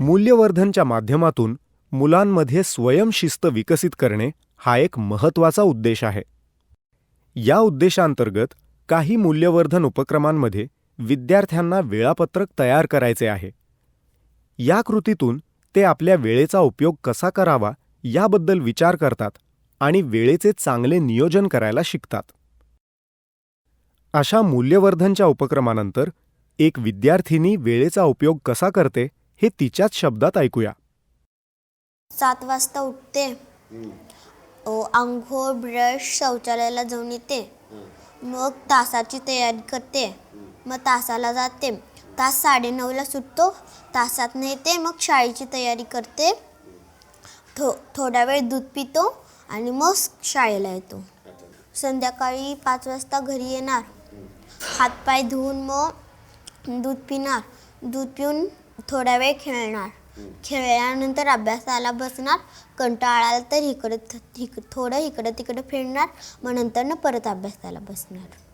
मूल्यवर्धनच्या माध्यमातून मुलांमध्ये स्वयंशिस्त विकसित करणे हा एक महत्त्वाचा उद्देश आहे. या उद्देशांतर्गत काही मूल्यवर्धन उपक्रमांमध्ये विद्यार्थ्यांना वेळापत्रक तयार करायचे आहे. या कृतीतून ते आपल्या वेळेचा उपयोग कसा करावा याबद्दल विचार करतात आणि वेळेचे चांगले नियोजन करायला शिकतात. अशा मूल्यवर्धनच्या उपक्रमानंतर एक विद्यार्थिनी वेळेचा उपयोग कसा करते हे तिच्याच शब्दात ऐकूया. सात वाजता उठते. आंघोळ ब्रश शौचालयाला जाऊन येते. मग तासाची तयारी करते. मग तासाला जाते. तास साडेनऊला सुटतो. तासात येते. मग शाळेची तयारी करते. थो थोडा वेळ दूध पितो आणि मग शाळेला येतो. संध्याकाळी पाच वाजता घरी येणार. हातपाय धुवून मग दूध पिणार. दूध पिऊन थोडा वेळ खेळणार. खेळल्यानंतर अभ्यासाला बसणार कंटाळा आला तर इकडं थ- इक थोडं इकडं तिकडं फिरणार मग नंतर परत अभ्यासाला बसणार.